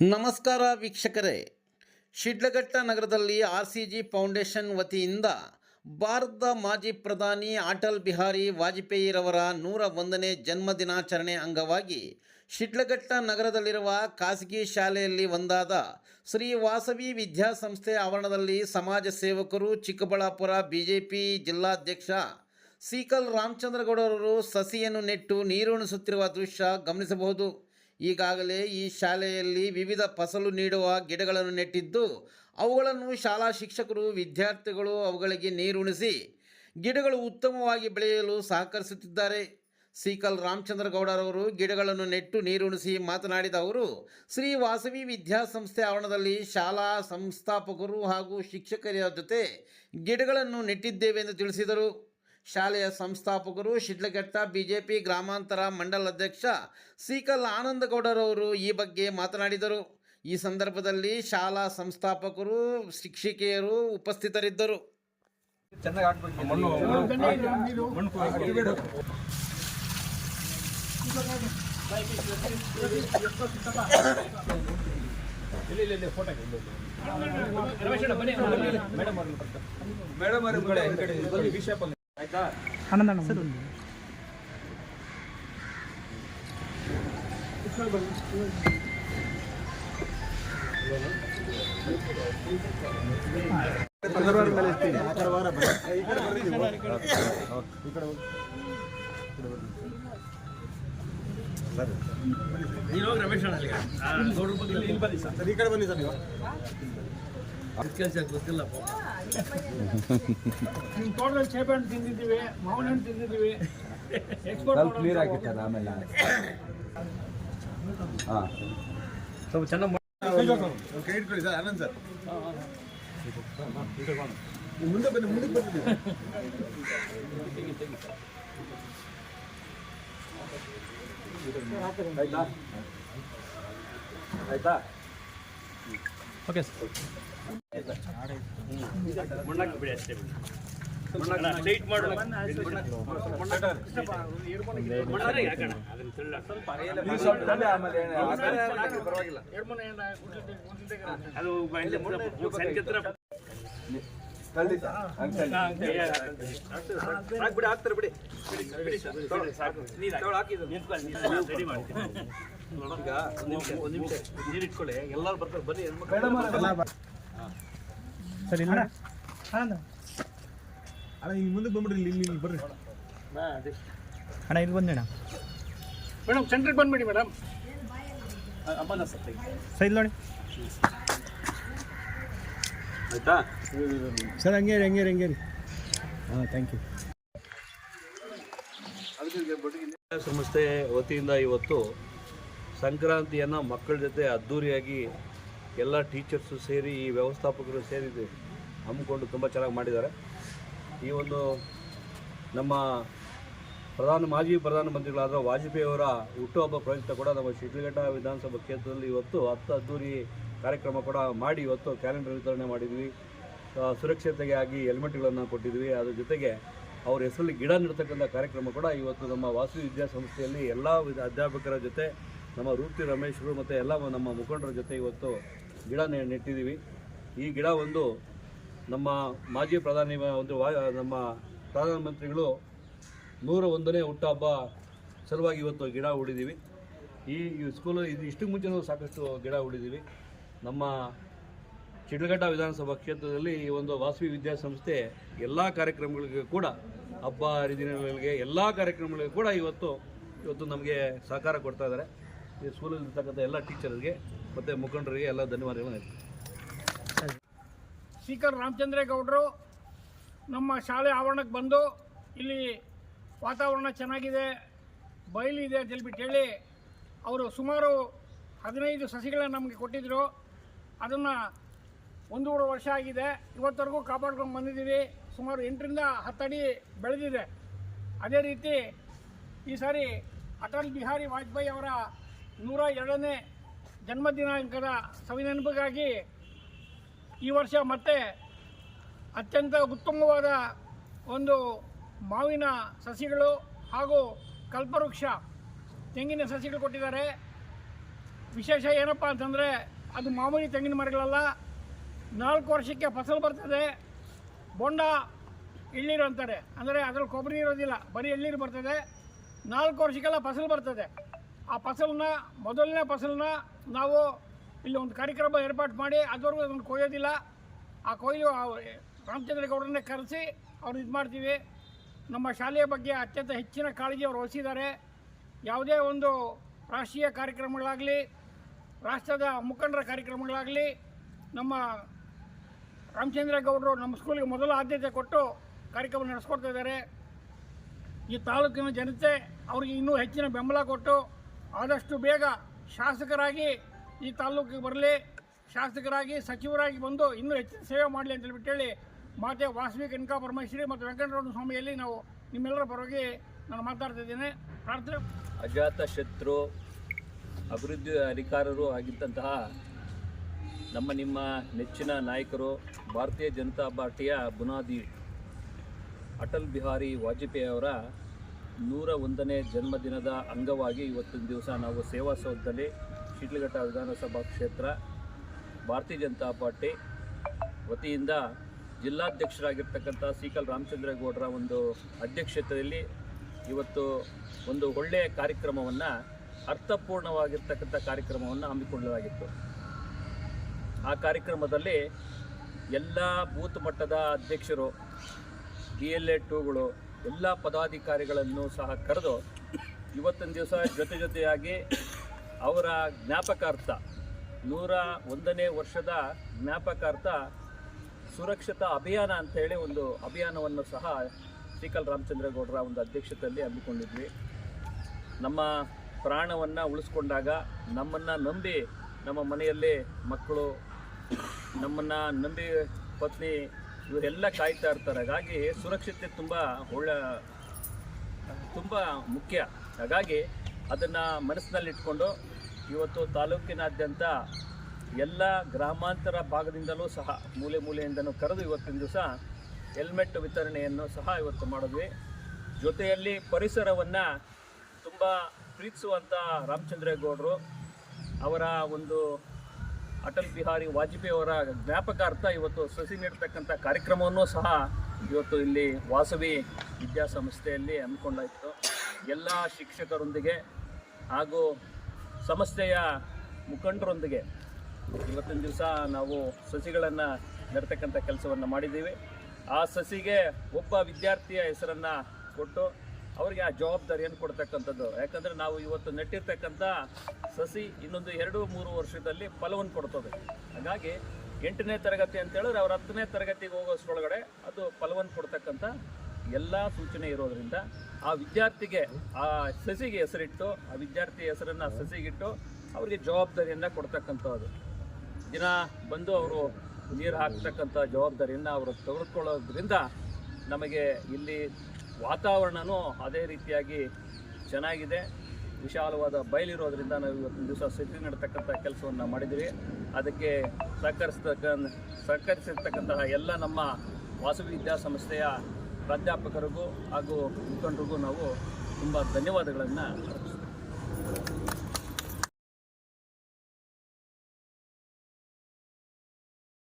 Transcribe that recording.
ನಮಸ್ಕಾರ ವೀಕ್ಷಕರೇ. ಶಿಡ್ಲಘಟ್ಟ ನಗರದಲ್ಲಿ ಆರ್ ಸಿ ಜಿ ಫೌಂಡೇಶನ್ ವತಿಯಿಂದ ಭಾರತದ ಮಾಜಿ ಪ್ರಧಾನಿ ಅಟಲ್ ಬಿಹಾರಿ ವಾಜಪೇಯಿರವರ ನೂರ ಒಂದನೇ ಜನ್ಮ ದಿನಾಚರಣೆ ಅಂಗವಾಗಿ ಶಿಡ್ಲಘಟ್ಟ ನಗರದಲ್ಲಿರುವ ಖಾಸಗಿ ಶಾಲೆಯಲ್ಲಿ ಒಂದಾದ ಶ್ರೀ ವಾಸವಿ ವಿದ್ಯಾಸಂಸ್ಥೆ ಆವರಣದಲ್ಲಿ ಸಮಾಜ ಸೇವಕರು ಚಿಕ್ಕಬಳ್ಳಾಪುರ ಬಿ ಜೆ ಪಿ ಜಿಲ್ಲಾಧ್ಯಕ್ಷ ಸೀಕಲ್ ರಾಮಚಂದ್ರಗೌಡರವರು ಸಸಿಯನ್ನು ನೆಟ್ಟು ನೀರುಣಿಸುತ್ತಿರುವ ದೃಶ್ಯ ಗಮನಿಸಬಹುದು. ಈಗಾಗಲೇ ಈ ಶಾಲೆಯಲ್ಲಿ ವಿವಿಧ ಫಸಲು ನೀಡುವ ಗಿಡಗಳನ್ನು ನೆಟ್ಟಿದ್ದು, ಅವುಗಳನ್ನು ಶಾಲಾ ಶಿಕ್ಷಕರು, ವಿದ್ಯಾರ್ಥಿಗಳು ಅವುಗಳಿಗೆ ನೀರುಣಿಸಿ ಗಿಡಗಳು ಉತ್ತಮವಾಗಿ ಬೆಳೆಯಲು ಸಹಕರಿಸುತ್ತಿದ್ದಾರೆ. ಸೀಕಲ್ ರಾಮಚಂದ್ರಗೌಡರವರು ಗಿಡಗಳನ್ನು ನೆಟ್ಟು ನೀರುಣಿಸಿ ಮಾತನಾಡಿದ ಅವರು, ಶ್ರೀ ವಾಸವಿ ವಿದ್ಯಾಸಂಸ್ಥೆ ಆವರಣದಲ್ಲಿ ಶಾಲಾ ಸಂಸ್ಥಾಪಕರು ಹಾಗೂ ಶಿಕ್ಷಕರ ಜೊತೆ ಗಿಡಗಳನ್ನು ನೆಟ್ಟಿದ್ದೇವೆ ಎಂದು ತಿಳಿಸಿದರು. ಶಾಲೆಯ ಸಂಸ್ಥಾಪಕರು ಶಿಡ್ಲಘಟ್ಟ ಬಿಜೆಪಿ ಗ್ರಾಮಾಂತರ ಮಂಡಲ ಅಧ್ಯಕ್ಷ ಸೀಕಲ್ ಆನಂದಗೌಡರವರು ಈ ಬಗ್ಗೆ ಮಾತನಾಡಿದರು. ಈ ಸಂದರ್ಭದಲ್ಲಿ ಶಾಲಾ ಸಂಸ್ಥಾಪಕರು ಶಿಕ್ಷಕಿಯರು ಉಪಸ್ಥಿತರಿದ್ದರು. ಮೇಡಮ್ ಅವ್ರು ಬರ್ತಾರೆ. ಮೇಡಮ್ ಅವ್ರು ಈ ಕಡೆ ಈ ಕಡೆ ಬನ್ನಿ ವಿ shape ಅಲ್ಲಿ ಆಯ್ತಾ ನೀನು ಹೋಗಿ ರಮೇಶ್ ಅಣ್ಣ ಬನ್ನಿ ಸರ್ ಈ ಕಡೆ ಬನ್ನಿ ಸರ್ ನೀವು. ಕೆಲಸ ಗೊತ್ತಿಲ್ಲ. ನಿಮ್ಮ ತೋಟದಲ್ಲಿ ಸೇಬೆ ಹಣ್ಣು ತಿಂದಿದ್ದೀವಿ ಮಾವಿನ ಹಣ್ಣು ತಿಂದಿದ್ದೀವಿ ಎಕ್ಸ್ಪೋರ್ಟ್ ಕ್ಲಿಯರ್ ಆಗಿರ್ತಾರೆ ಆಮೇಲೆ ಹಾಂ ಸ್ವಲ್ಪ ಚೆನ್ನಾಗಿ ಕೈ ಇಟ್ಕೊಳ್ಳಿ ಸರ್ ಆನಂದ್ ಸರ್. ನೀವು ಮುಂದೆ ಬನ್ನಿ ಮುಂದಕ್ಕೆ ಬರ್ತೀವಿ ಆಯ್ತಾ? ಆಯ್ತಾ? ಓಕೆ ಬಿಡಿ ಬಿಡಿ ಹಾಕ್ತಾರೆ ಬಿಡಿ ಈಗ ಒಂದು ನಿಮಿಷ ನೀರು ಇಟ್ಕೊಳ್ಳಿ ಎಲ್ಲರೂ ಬರ್ತಾರೆ ಬನ್ನಿ ಹೆಣ್ಮಕ್ಳು ಮೇಡಮ್ ಅವರೆಲ್ಲ ಅಣ್ಣ ಈಗ ಮುಂದಕ್ಕೆ ಬಂದ್ಬಿಡ್ರಿ ಇಲ್ಲಿ ಇಲ್ಲಿ ಬರ್ರಿ. ಅಣ್ಣ ಇಲ್ಲಿ ಬಂದೇಣ ಮೇಡಮ್ ಸೆಂಟ್ರಿಗೆ ಬಂದ್ಬಿಡಿ ಮೇಡಮ್ ಅಮ್ಮನ ಸತ್ತ. ಸೈಡ್ ನೋಡಿ ಆಯ್ತಾ? ಸರ್ ಹಂಗೆ ರೀ ಹಂಗೆ ರೀ ಹಂಗೆ ರೀ ಹಾಂ ಥ್ಯಾಂಕ್ ಯು ಸಂಸ್ಥೆ ವತಿಯಿಂದ ಇವತ್ತು ಸಂಕ್ರಾಂತಿಯನ್ನು ಮಕ್ಕಳ ಜೊತೆ ಅದ್ಧೂರಿಯಾಗಿ ಎಲ್ಲ ಟೀಚರ್ಸು ಸೇರಿ, ಈ ವ್ಯವಸ್ಥಾಪಕರು ಸೇರಿ ಹಮ್ಮಿಕೊಂಡು ತುಂಬ ಚೆನ್ನಾಗಿ ಮಾಡಿದ್ದಾರೆ. ಈ ಒಂದು ನಮ್ಮ ಪ್ರಧಾನ, ಮಾಜಿ ಪ್ರಧಾನಮಂತ್ರಿಗಳಾದ ವಾಜಪೇಯಿ ಅವರ ಹುಟ್ಟುಹಬ್ಬ ಪ್ರಯುಕ್ತ ಕೂಡ ನಮ್ಮ ಶಿಡ್ಲಘಟ್ಟ ವಿಧಾನಸಭಾ ಕ್ಷೇತ್ರದಲ್ಲಿ ಇವತ್ತು ಹತ್ತು ಅದ್ದೂರಿ ಕಾರ್ಯಕ್ರಮ ಕೂಡ ಮಾಡಿ ಇವತ್ತು ಕ್ಯಾಲೆಂಡರ್ ವಿತರಣೆ ಮಾಡಿದ್ವಿ. ಸುರಕ್ಷತೆಗೆ ಆಗಿ ಹೆಲ್ಮೆಟ್ಗಳನ್ನು ಕೊಟ್ಟಿದ್ವಿ. ಅದ್ರ ಜೊತೆಗೆ ಅವ್ರ ಹೆಸರಲ್ಲಿ ಗಿಡ ನೀಡತಕ್ಕಂಥ ಕಾರ್ಯಕ್ರಮ ಕೂಡ ಇವತ್ತು ನಮ್ಮ ವಾಸು ವಿದ್ಯಾಸಂಸ್ಥೆಯಲ್ಲಿ ಎಲ್ಲ ಅಧ್ಯಾಪಕರ ಜೊತೆ, ನಮ್ಮ ರೂಪಿ ರಮೇಶ್ರು ಮತ್ತು ಎಲ್ಲ ನಮ್ಮ ಮುಖಂಡರ ಜೊತೆ ಇವತ್ತು ಗಿಡ ನೆಟ್ಟಿದ್ದೀವಿ. ಈ ಗಿಡ ಒಂದು ನಮ್ಮ ಮಾಜಿ ಪ್ರಧಾನಿ ಒಂದು ನಮ್ಮ ಪ್ರಧಾನಮಂತ್ರಿಗಳು ನೂರ ಒಂದನೇ ಹುಟ್ಟುಹಬ್ಬ ಸಲುವಾಗಿ ಇವತ್ತು ಗಿಡ ಹೂಡಿದ್ದೀವಿ. ಈ ಸ್ಕೂಲು ಇದು ಇಷ್ಟಕ್ಕೆ ಮುಂಚೆನೂ ಸಾಕಷ್ಟು ಗಿಡ ಹೂಡಿದ್ದೀವಿ. ನಮ್ಮ ಚಿಡ್ಲಘಟ್ಟ ವಿಧಾನಸಭಾ ಕ್ಷೇತ್ರದಲ್ಲಿ ಈ ಒಂದು ವಾಸವಿ ವಿದ್ಯಾಸಂಸ್ಥೆ ಎಲ್ಲ ಕಾರ್ಯಕ್ರಮಗಳಿಗೆ ಕೂಡ ಹಬ್ಬ ಹರಿದಿನಗಳಿಗೆ ಎಲ್ಲ ಕಾರ್ಯಕ್ರಮಗಳಿಗೆ ಕೂಡ ಇವತ್ತು ಇವತ್ತು ನಮಗೆ ಸಹಕಾರ ಕೊಡ್ತಾ ಇದ್ದಾರೆ. ಈ ಸ್ಕೂಲಲ್ಲಿರ್ತಕ್ಕಂಥ ಎಲ್ಲ ಟೀಚರ್ಗೆ ಮತ್ತು ಮುಖಂಡರಿಗೆ ಎಲ್ಲ ಧನ್ಯವಾದಗಳು. ಹೇಳ್ತೀನಿ ಸ್ಪೀಕರ್ ರಾಮಚಂದ್ರೇಗೌಡರು, ನಮ್ಮ ಶಾಲೆ ಆವರಣಕ್ಕೆ ಬಂದು ಇಲ್ಲಿ ವಾತಾವರಣ ಚೆನ್ನಾಗಿದೆ ಬಯಲಿದೆ ಅಂತ ಹೇಳ್ಬಿಟ್ಟು ಹೇಳಿ ಅವರು ಸುಮಾರು ಹದಿನೈದು ಸಸಿಗಳನ್ನ ನಮಗೆ ಕೊಟ್ಟಿದ್ದರು ಅದನ್ನು ಒಂದೂವರೆ ವರ್ಷ ಆಗಿದೆ. ಇವತ್ತವರೆಗೂ ಕಾಪಾಡ್ಕೊಂಡು ಬಂದಿದ್ದೀವಿ. ಸುಮಾರು ಎಂಟರಿಂದ ಹತ್ತಡಿ ಬೆಳೆದಿದೆ. ಅದೇ ರೀತಿ ಈ ಸಾರಿ ಅಟಲ್ ಬಿಹಾರಿ ವಾಜಪೇಯಿ ಅವರ ನೂರ ಎರಡನೇ ಜನ್ಮ ದಿನಾಂಕದ ಸವಿನೆನಪಿಗಾಗಿ ಈ ವರ್ಷ ಮತ್ತೆ ಅತ್ಯಂತ ಉತ್ತಮವಾದ ಒಂದು ಮಾವಿನ ಸಸಿಗಳು ಹಾಗೂ ಕಲ್ಪವೃಕ್ಷ ತೆಂಗಿನ ಸಸಿಗಳು ಕೊಟ್ಟಿದ್ದಾರೆ. ವಿಶೇಷ ಏನಪ್ಪ ಅಂತಂದರೆ ಅದು ಮಾಮೂಲಿ ತೆಂಗಿನ ಮರಗಳಲ್ಲ. ನಾಲ್ಕು ವರ್ಷಕ್ಕೆ ಫಸಲು ಬರ್ತದೆ. ಬೊಂಡ ಎಳ್ಳೀರು ಅಂತಾರೆ. ಅಂದರೆ ಅದ್ರಲ್ಲಿ ಕೊಬ್ಬರಿ ಇರೋದಿಲ್ಲ. ಬರೀ ಎಳ್ಳೀರು ಬರ್ತದೆ. ನಾಲ್ಕು ವರ್ಷಕ್ಕೆಲ್ಲ ಫಸಲು ಬರ್ತದೆ. ಆ ಫಸಲನ್ನ, ಮೊದಲನೇ ಫಸಲನ್ನ ನಾವು ಇಲ್ಲಿ ಒಂದು ಕಾರ್ಯಕ್ರಮ ಏರ್ಪಾಟು ಮಾಡಿ ಅದುವರೆಗೂ ಅದನ್ನು ಕೊಯ್ಯೋದಿಲ್ಲ. ಆ ಕೊಯ್ಲು ರಾಮಚಂದ್ರೇಗೌಡರನ್ನೇ ರಾಮಚಂದ್ರ ಗೌಡರನ್ನೇ ಕರೆಸಿ ಅವ್ರು ಇದು ಮಾಡ್ತೀವಿ. ನಮ್ಮ ಶಾಲೆಯ ಬಗ್ಗೆ ಅತ್ಯಂತ ಹೆಚ್ಚಿನ ಕಾಳಜಿ ಅವರು ವಹಿಸಿದ್ದಾರೆ. ಯಾವುದೇ ಒಂದು ರಾಷ್ಟ್ರೀಯ ಕಾರ್ಯಕ್ರಮಗಳಾಗಲಿ, ರಾಷ್ಟ್ರದ ಮುಖಂಡರ ಕಾರ್ಯಕ್ರಮಗಳಾಗಲಿ, ನಮ್ಮ ರಾಮಚಂದ್ರ ಗೌಡರು ನಮ್ಮ ಸ್ಕೂಲಿಗೆ ಮೊದಲು ಆದ್ಯತೆ ಕೊಟ್ಟು ಕಾರ್ಯಕ್ರಮ ನಡೆಸ್ಕೊಡ್ತಾ ಇದ್ದಾರೆ. ಈ ತಾಲೂಕಿನ ಜನತೆ ಅವ್ರಿಗೆ ಇನ್ನೂ ಹೆಚ್ಚಿನ ಬೆಂಬಲ ಕೊಟ್ಟು ಆದಷ್ಟು ಬೇಗ ಶಾಸಕರಾಗಿ ಈ ತಾಲೂಕಿಗೆ ಬರಲಿ, ಶಾಸಕರಾಗಿ, ಸಚಿವರಾಗಿ ಬಂದು ಇನ್ನೂ ಹೆಚ್ಚಿನ ಸೇವೆ ಮಾಡಲಿ ಅಂತ ಹೇಳ್ಬಿಟ್ಟು ಹೇಳಿ ಮಾತೆ ವಾಸವಿ ಕನಕಾ ಪರಮೇಶ್ವರಿ ಮತ್ತು ವೆಂಕಟರಮಣ ಸ್ವಾಮಿಯಲ್ಲಿ ನಾವು ನಿಮ್ಮೆಲ್ಲರ ಪರವಾಗಿ ನಾನು ಮಾತಾಡ್ತಾ ಇದ್ದೇನೆ. ಪ್ರಾರ್ಥನೆ. ಅಜಾತ ಶತ್ರು, ಅಭಿವೃದ್ಧಿ ಅಧಿಕಾರರು ಆಗಿದ್ದಂತಹ ನಮ್ಮ ನಿಮ್ಮ ನೆಚ್ಚಿನ ನಾಯಕರು, ಭಾರತೀಯ ಜನತಾ ಪಾರ್ಟಿಯ ಬುನಾದಿ ಅಟಲ್ ಬಿಹಾರಿ ವಾಜಪೇಯಿ ಅವರ ನೂರ ಒಂದನೇ ಜನ್ಮದಿನದ ಅಂಗವಾಗಿ ಇವತ್ತಿನ ದಿವಸ ನಾವು ಸೇವಾ ಸೌಧದಲ್ಲಿ ಶಿಡ್ಲಘಟ್ಟ ವಿಧಾನಸಭಾ ಕ್ಷೇತ್ರ, ಭಾರತೀಯ ಜನತಾ ಪಾರ್ಟಿ ವತಿಯಿಂದ ಜಿಲ್ಲಾಧ್ಯಕ್ಷರಾಗಿರ್ತಕ್ಕಂಥ ಸೀಕಲ್ ರಾಮಚಂದ್ರ ಗೌಡರ ಒಂದು ಅಧ್ಯಕ್ಷತೆಯಲ್ಲಿ ಇವತ್ತು ಒಂದು ಒಳ್ಳೆಯ ಕಾರ್ಯಕ್ರಮವನ್ನು, ಅರ್ಥಪೂರ್ಣವಾಗಿರ್ತಕ್ಕಂಥ ಕಾರ್ಯಕ್ರಮವನ್ನು ಹಮ್ಮಿಕೊಳ್ಳಲಾಗಿತ್ತು. ಆ ಕಾರ್ಯಕ್ರಮದಲ್ಲಿ ಎಲ್ಲ ಬೂತ್ ಮಟ್ಟದ ಅಧ್ಯಕ್ಷರು ಬಿ ಎಲ್ ಎ ಟೂಗಳು ಎಲ್ಲ ಪದಾಧಿಕಾರಿಗಳನ್ನು ಸಹ ಕರೆದು ಇವತ್ತಿನ ದಿವಸ ಜೊತೆ ಜೊತೆಯಾಗಿ ಅವರ ಜ್ಞಾಪಕಾರ್ಥ, ನೂರ ಒಂದನೇ ವರ್ಷದ ಜ್ಞಾಪಕಾರ್ಥ ಸುರಕ್ಷತಾ ಅಭಿಯಾನ ಅಂತ ಹೇಳಿ ಒಂದು ಅಭಿಯಾನವನ್ನು ಸಹ ಶ್ರೀಕಲ್ ರಾಮಚಂದ್ರ ಗೌಡರ ಒಂದು ಅಧ್ಯಕ್ಷತೆಯಲ್ಲಿ ಹಮ್ಮಿಕೊಂಡಿದ್ವಿ. ನಮ್ಮ ಪ್ರಾಣವನ್ನು ಉಳಿಸ್ಕೊಂಡಾಗ ನಮ್ಮನ್ನು ನಂಬಿ ನಮ್ಮ ಮನೆಯಲ್ಲಿ ಮಕ್ಕಳು, ನಮ್ಮನ್ನು ನಂಬಿ ಪತ್ನಿ ಇವರೆಲ್ಲ ಕಾಯ್ತಾ ಇರ್ತಾರೆ. ಹಾಗಾಗಿ ಸುರಕ್ಷತೆ ತುಂಬ ಒಳ್ಳೆ, ತುಂಬ ಮುಖ್ಯ. ಹಾಗಾಗಿ ಅದನ್ನು ಮನಸ್ಸಿನಲ್ಲಿಟ್ಕೊಂಡು ಇವತ್ತು ತಾಲೂಕಿನಾದ್ಯಂತ ಎಲ್ಲ ಗ್ರಾಮಾಂತರ ಭಾಗದಿಂದಲೂ ಸಹ, ಮೂಲೆ ಮೂಲೆಯಿಂದಲೂ ಕರೆದು ಇವತ್ತಿನ ದಿವಸ ಹೆಲ್ಮೆಟ್ ವಿತರಣೆಯನ್ನು ಸಹ ಇವತ್ತು ಮಾಡಿದ್ವಿ. ಜೊತೆಯಲ್ಲಿ ಪರಿಸರವನ್ನು ತುಂಬ ಪ್ರೀತಿಸುವಂಥ ರಾಮಚಂದ್ರೇಗೌಡರು ಅವರ ಒಂದು ಅಟಲ್ ಬಿಹಾರಿ ವಾಜಪೇಯಿ ಅವರ ಜ್ಞಾಪಕಾರ್ಥ ಇವತ್ತು ಸಸಿ ನೀಡ್ತಕ್ಕಂಥ ಕಾರ್ಯಕ್ರಮವನ್ನು ಸಹ ಇವತ್ತು ಇಲ್ಲಿ ವಾಸವಿ ವಿದ್ಯಾಸಂಸ್ಥೆಯಲ್ಲಿ ಹಮ್ಮಿಕೊಂಡಾಯಿತು ಎಲ್ಲ ಶಿಕ್ಷಕರೊಂದಿಗೆ ಹಾಗೂ ಸಂಸ್ಥೆಯ ಮುಖಂಡರೊಂದಿಗೆ ಇವತ್ತಿನ ದಿವಸ ನಾವು ಸಸಿಗಳನ್ನು ನೆಡ್ತಕ್ಕಂಥ ಕೆಲಸವನ್ನು ಮಾಡಿದ್ದೀವಿ. ಆ ಸಸಿಗೆ ಒಬ್ಬ ವಿದ್ಯಾರ್ಥಿಯ ಹೆಸರನ್ನು ಕೊಟ್ಟು ಅವರಿಗೆ ಆ ಜವಾಬ್ದಾರಿಯನ್ನು ಕೊಡ್ತಕ್ಕಂಥದ್ದು? ಯಾಕಂದರೆ ನಾವು ಇವತ್ತು ನೆಟ್ಟಿರ್ತಕ್ಕಂಥ ಸಸಿ ಇನ್ನೊಂದು ಎರಡು, ಮೂರು ವರ್ಷದಲ್ಲಿ ಫಲವನ್ನು ಕೊಡ್ತದೆ. ಹಾಗಾಗಿ ಎಂಟನೇ ತರಗತಿ ಅಂತ ಹೇಳಿದ್ರೆ ಅವ್ರ ಹತ್ತನೇ ತರಗತಿಗೆ ಹೋಗೋಷ್ಟೊಳಗಡೆ ಅದು ಫಲವನ್ನು ಕೊಡ್ತಕ್ಕಂಥ ಎಲ್ಲ ಸೂಚನೆ ಇರೋದ್ರಿಂದ ಆ ವಿದ್ಯಾರ್ಥಿಗೆ, ಆ ಸಸಿಗೆ ಹೆಸರಿಟ್ಟು, ಆ ವಿದ್ಯಾರ್ಥಿ ಹೆಸರನ್ನು ಸಸಿಗಿಟ್ಟು ಅವರಿಗೆ ಜವಾಬ್ದಾರಿಯನ್ನು ಕೊಡ್ತಕ್ಕಂಥದ್ದು. ದಿನ ಬಂದು ಅವರು ನೀರು ಹಾಕ್ತಕ್ಕಂಥ ಜವಾಬ್ದಾರಿಯನ್ನು ಅವರು ತೆಗೆದುಕೊಳ್ಳೋದ್ರಿಂದ ನಮಗೆ ಇಲ್ಲಿ ವಾತಾವರಣನೂ ಅದೇ ರೀತಿಯಾಗಿ ಚೆನ್ನಾಗಿದೆ. ವಿಶಾಲವಾದ ಬಯಲಿರೋದ್ರಿಂದ ನಾವು ಇವತ್ತಿನ ದಿವಸ ಸಿಟಿ ನಡತಕ್ಕಂಥ ಕೆಲಸವನ್ನು ಮಾಡಿದ್ವಿ ಅದಕ್ಕೆ ಸಹಕರಿಸ್ತಕ್ಕ ಸಹಕರಿಸಿರ್ತಕ್ಕಂತಹ ಎಲ್ಲ ನಮ್ಮ ವಾಸವಿ ವಿದ್ಯಾಸಂಸ್ಥೆಯ ಪ್ರಾಧ್ಯಾಪಕರಿಗೂ ಹಾಗೂ ಮುಖಂಡರಿಗೂ ನಾವು ತುಂಬ ಧನ್ಯವಾದಗಳನ್ನು